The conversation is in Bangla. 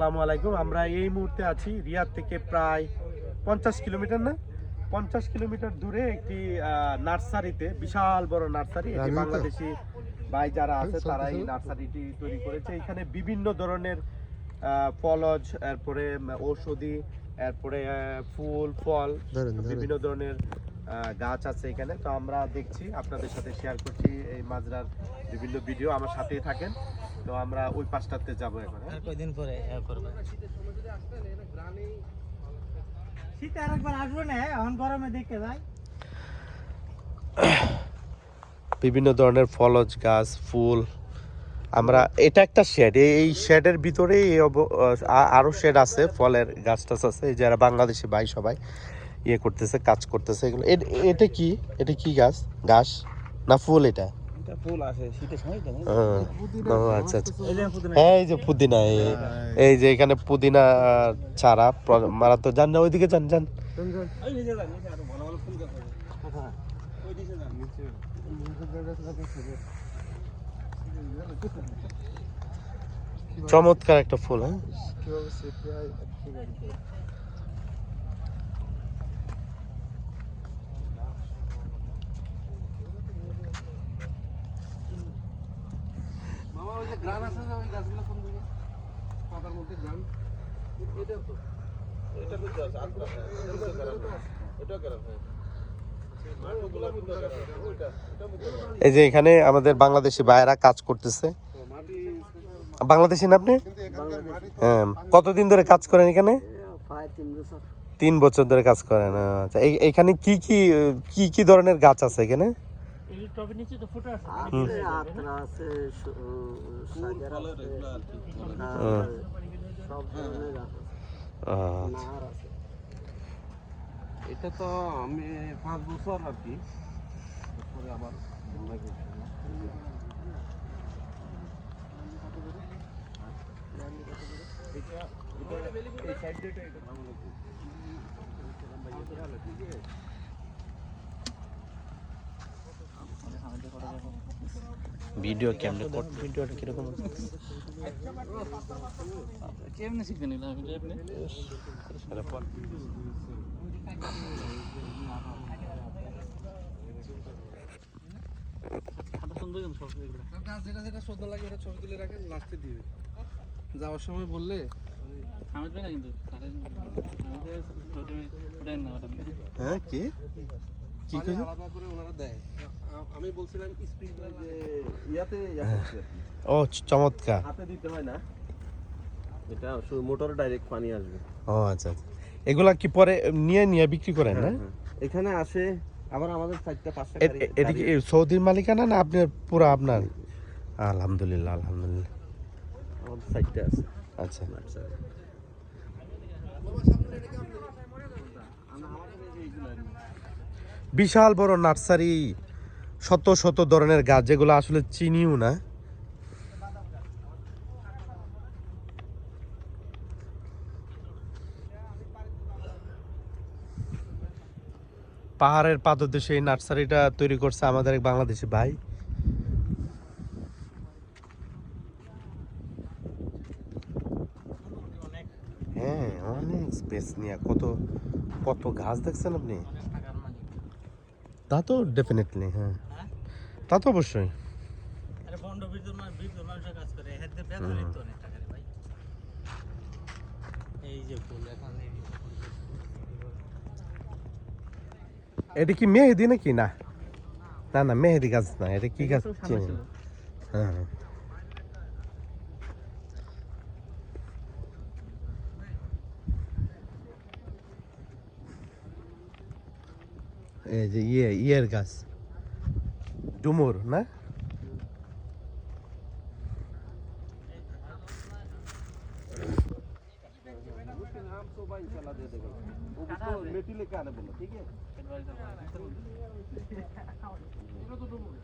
আসসালামু আলাইকুম। আমরা এই মুহূর্তে আছি রিয়াদ থেকে প্রায় পঞ্চাশ কিলোমিটার না? পঞ্চাশ কিলোমিটার দূরে একটি নার্সারিতে বিশাল বড় নার্সারি। এটি বাংলাদেশি ভাই যারা আছে তারা এই নার্সারিটি তৈরি করেছে। এখানে বিভিন্ন ধরনের ফলজ এরপরে ঔষধি এরপরে ফুল ফল বিভিন্ন ধরনের গাছ আছে এখানে। তো আমরা দেখছি আপনাদের সাথে শেয়ার করছি এই মাজরার বিভিন্ন ভিডিও আমার সাথেই থাকেন। তো আমরা ওই পাঁচটাতে যাব এখন হ্যাঁ? আর কয়দিন পরে শীতে আরেকবার আসব না এখন গরমে দেখে যাই। বিভিন্ন ধরনের ফলজ গাছ ফুল আমরা এটা একটা শেড এই শেডের ভিতরে আরও শেড আছে ফলের গাছ টাছ আছে এই যারা বাংলাদেশি ভাই সবাই ইয়ে করতেছে কাজ করতেছে এগুলো এটা কি? এটা কি গাছ? গাছ না ফুল এটা? এটা ফুল আসে শীতের সময় তো হ্যাঁ। আচ্ছা আচ্ছা। এই যে পুদিনা। হ্যাঁ এই যে পুদিনা এই- এই যে এখানে পুদিনা মারা তো যান না ওইদিকে যান যান। চমৎকার একটা ফুল হ্যাঁ? মামা ওই যে গ্রান আছে যে ওই গাছগুলো কোন দিকে? পাতার মধ্যে গ্রান এটা তো। এটা তো আছে আত্রা এটা তো এটা গ্রান মাটিগুলো মধ্যে গ্রান ওইটা এটা মধ্যে এই যে এখানে আমাদের বাংলাদেশি ভাইয়েরা কাজ করতেছে। বাংলাদেশি না আপনি? হ্যাঁ কতদিন ধরে কাজ করেন এখানে? তিন বছর তিন বছর ধরে কাজ করেন আচ্ছা। এই- এখানে কি কি কি কি ধরনের গাছ আছে এখানে? এই টবের নিচে তো ফুটা আছে। আছে আত্রা আছে স- আছে সব ধরনের আছে। আচ্ছা। নাহার আছে। এটা তো আমি পাঁচ বছর আর কি মনে এই সাইড দিয়ে এটা ভালো লাগছে। ভিডিও কেমনে করতে ভিডিওটা কীরকম কেমনে আপনি সব এগুলো। গাছ যেটা যেটা লাগে ওটা ছবি তুলে রাখেন লাস্টে দিবে যাওয়ার সময় বললে না কিন্তু হ্যাঁ কি? কি কইছো? আলাদা করে ওনারা দেয়। আমি বলছিলাম স্প্রিংলার যে ইয়াতে ইয়া করছে আর কি। ও চমৎকার। হাতে দিতে হয় না। এটা শুধু মোটরে ডাইরেক্ট পানি আসবে। ও আচ্ছা আচ্ছা। এগুলা কি পরে নিয়ে নিয়ে বিক্রি করেন না? এখানে আসে আবার আমাদের চারটা পাঁচটা এটা কি সৌদির মালিকানা না আপনার পুরো আপনার? আলহামদুলিল্লাহ আলহামদুলিল্লাহ। আমাদের চারটা আছে। আচ্ছা। নার্সারি বিশাল বড় নার্সারি, শত শত ধরনের গাছ, যেগুলো আসলে চিনিও না। পাহাড়ের পাদদেশে এই নার্সারিটা তৈরি করছে আমাদের এক বাংলাদেশি ভাই। হ্যাঁ অনেক স্পেস নিয়ে। কত কত গাছ দেখছেন আপনি? তা তো ডেফিনেটলি হ্যাঁ। হ্যাঁ? তা তো অবশ্যই। এটা কি মেহেদি নাকি? না। না না মেহেদি গাছ না এটা কি গাছ। হ্যাঁ। যে ইয়ে ইয়ের গাছ ডুমুর না नाम तो भाई इंशाल्लाह दे देगा वो उसको मेटी लेके आने बोलो ठीक है এর বাড়িতে বলে।